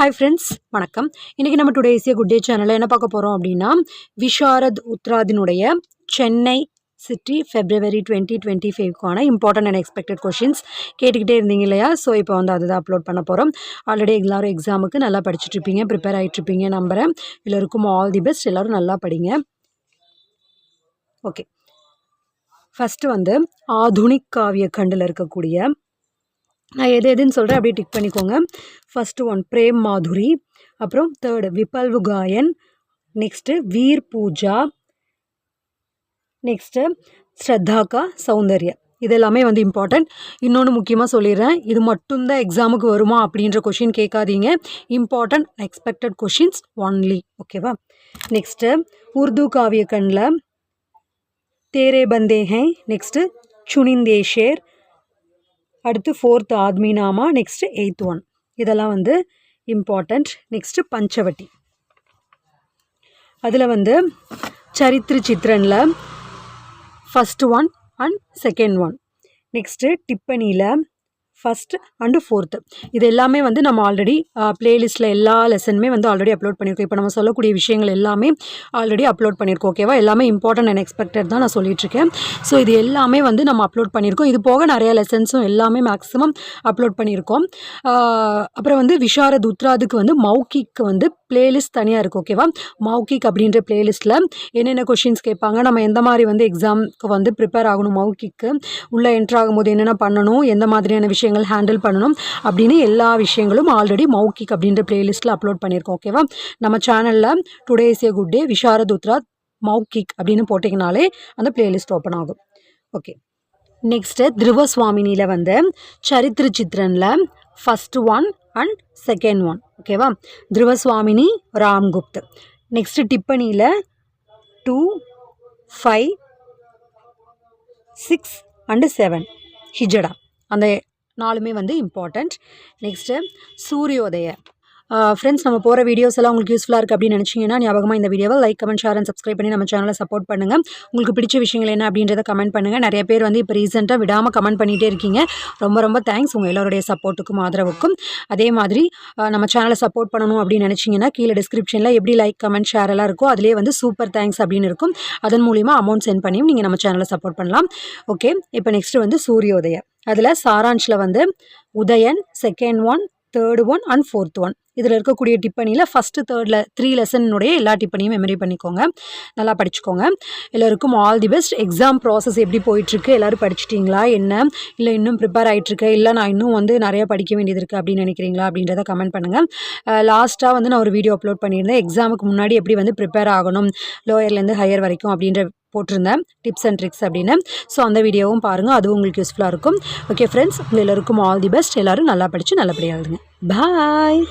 Hi friends வணக்கம். இன்றைக்கி நம்ம டுடே ஏசியா குட் டே சேனலில் என்ன பார்க்க போகிறோம் அப்படின்னா Visharad உத்ராதினுடைய Chennai city February twenty twenty ஃபைவ்க்கான important and expected questions கேட்டுக்கிட்டே இருந்தீங்க இல்லையா? ஸோ இப்போ வந்து அதுதான் அப்லோட் பண்ண போகிறோம் ஆல்ரெடி எல்லோரும் எக்ஸாமுக்கு நல்லா படிச்சுட்ருப்பீங்க ப்ரிப்பேர் ஆகிட்ருப்பீங்க நம்புகிறேன் எல்லோருக்கும் ஆல் தி பெஸ்ட் எல்லோரும் நல்லா படிங்க. ஓகே ஃபஸ்ட்டு வந்து ஆதுனிக் காவிய கண்டில் இருக்கக்கூடிய நான் எது எதுன்னு சொல்கிறேன் அப்படியே டிக் பண்ணிக்கோங்க. ஃபஸ்ட்டு ஒன் பிரேம் மாதுரி அப்புறம் தேர்டு விபல்வு காயன் நெக்ஸ்ட்டு வீர் பூஜா நெக்ஸ்ட்டு ஸ்ரத்தாக்கா சௌந்தர்யா இது எல்லாமே வந்து இம்பார்ட்டண்ட் இன்னொன்று முக்கியமாக சொல்லிடுறேன். இது மட்டும்தான் எக்ஸாமுக்கு வருமா அப்படின்ற கொஷின் கேட்காதீங்க. இம்பார்ட்டண்ட் எக்ஸ்பெக்டட் கொஷின்ஸ் ஒன்லி ஓகேவா நெக்ஸ்ட்டு உருது காவிய கண்ணில் தேரே பந்தே ஹே நெக்ஸ்ட்டு சுனிந்தேஷேர் அடுத்து ஃபோர்த் ஆத்மீனாமா நெக்ஸ்ட்டு எயித் ஒன் இதெல்லாம் வந்து இம்பார்ட்டண்ட் நெக்ஸ்ட்டு பஞ்சவட்டி. அதில் வந்து சரித்திர சித்திரனில் first one and second one next டிப்பனியில் first and fourth இது எல்லாமே வந்து நம்ம ஆல்ரெடி ப்ளேலிஸ்ட்டில் எல்லா லெசனுமே வந்து ஆல்ரெடி அப்லோட் பண்ணியிருக்கோம் இப்போ நம்ம சொல்லக்கூடிய விஷயங்கள் எல்லாமே ஆல்ரெடி அப்லோட் பண்ணியிருக்கோம் ஓகேவா எல்லாமே இம்பார்ட்டன்ட் அண்ட் எக்ஸ்பெக்டட் தான் நான் சொல்லிட்டுருக்கேன். ஸோ இது எல்லாமே வந்து நம்ம அப்லோட் பண்ணியிருக்கோம் இது போக நிறைய லெசன்ஸும் எல்லாமே மேக்ஸிமம் அப்லோட் பண்ணியிருக்கோம் அப்புறம் வந்து விஷாரத் உத்ராதுக்கு வந்து மௌக்கிக்கு வந்து பிளேலிஸ்ட் தனியாக இருக்குது ஓகேவா மௌக்கிக் அப்படின்ற பிளேலிஸ்ட்டில் என்னென்ன கொஷின்ஸ் கேட்பாங்க? நம்ம எந்த மாதிரி வந்து எக்ஸாம்க்கு வந்து ப்ரிப்பேர் ஆகணும் மௌக்கிக்கு? உள்ளே என்ட்ரு ஆகும்போது என்னென்ன பண்ணணும்? எந்த மாதிரியான விஷயங்கள் ஹேண்டில் பண்ணணும்? அப்படின்னு எல்லா விஷயங்களும் ஆல்ரெடி மௌக்கிக் அப்படின்ற பிளேலிஸ்ட்டில் அப்லோட் பண்ணியிருக்கோம் ஓகேவா நம்ம சேனலில் today's a good day Visharad Uttara மௌக்கிக் அப்படின்னு போட்டிங்கனாலே அந்த பிளேலிஸ்ட் ஓப்பன் ஆகும் ஓகே நெக்ஸ்ட்டு திருவசுவாமினியில் வந்து சரித்திர சித்திரனில் first one and second one ஓகேவா Dhruvswamini Ramgupt. Next டிப்பனியில் two five six and seven ஹிஜடா அந்த நாலுமே வந்து இம்பார்ட்டண்ட் நெக்ஸ்ட்டு சூரியோதய. ஃப்ரெண்ட்ஸ் நம்ம போகிற வீடியோஸ் எல்லாம் உங்களுக்கு யூஸ்ஃபுல்லாக இருக்குது அப்படின்னு நினச்சிங்கன்னா ஞாபகமாக இந்த வீடியோவை like comment share and subscribe பண்ணி நம்ம சேனலை சப்போர்ட் பண்ணுங்கள் உங்களுக்கு பிடிச்ச விஷயங்கள் என்ன அப்படின்றத கமெண்ட் பண்ணுங்கள் நிறைய பேர் வந்து இப்போ ரீசெண்டாக விடாமல் கமெண்ட் பண்ணிகிட்டே இருக்கீங்க. ரொம்ப ரொம்ப தேங்க்ஸ் உங்கள் எல்லோருடைய சப்போர்ட்டுக்கும் ஆதரவுக்கும். அதே மாதிரி நம்ம சேனலை சப்போர்ட் பண்ணணும் அப்படின்னு நினச்சிங்கன்னா கீழே டிஸ்கிரிப்ஷனில் எப்படி லைக் கமெண்ட் ஷேர் எல்லாம் இருக்கோ அதிலே வந்து சூப்பர் தேங்க்ஸ் அப்படின்னு இருக்கும். அதன் மூலிமா அமௌண்ட் சென்ட் பண்ணியும் நீங்கள் நம்ம சேனலை சப்போர்ட் பண்ணலாம். ஓகே இப்போ நெக்ஸ்ட்டு வந்து சூரியோதய. அதில் சாரான்ஷில் வந்து Udayan second one third one and fourth one இதில் இருக்கக்கூடிய டிப்பனியில் ஃபஸ்ட்டு தேர்டில் த்ரீ லெசனுடைய எல்லா டிப்பனையும் மெமரி பண்ணிக்கோங்க. நல்லா படிச்சுக்கோங்க. எல்லோருக்கும் all the best exam process எப்படி போயிட்டுருக்கு? எல்லோரும் படிச்சிட்டிங்களா? என்ன? இல்லை இன்னும் ப்ரிப்பேர் ஆகிட்டுருக்கு இல்லை நான் இன்னும் வந்து நிறையா படிக்க வேண்டியது இருக்குது அப்படின்னு நினைக்கிறீங்களா? அப்படின்றத கமெண்ட் பண்ணுங்கள் லாஸ்ட்டாக வந்து நான் ஒரு வீடியோ அப்லோட் பண்ணியிருந்தேன். எக்ஸாமுக்கு முன்னாடி எப்படி வந்து ப்ரிப்பேர் ஆகணும்? லோயர்லேருந்து ஹையர் வரைக்கும் அப்படின்ற போட்டிருந்தேன். டிப்ஸ் அண்ட் ட்ரிக்ஸ் அப்படின்னு. ஸோ அந்த வீடியோவும் பாருங்கள் அதுவும் உங்களுக்கு யூஸ்ஃபுல்லாக இருக்கும். ஓகே ஃப்ரெண்ட்ஸ் உங்கள் எல்லோருக்கும் ஆல் தி பெஸ்ட் எல்லோரும் நல்லா படித்து நல்லபடியாக எழுதுங்க. பாய்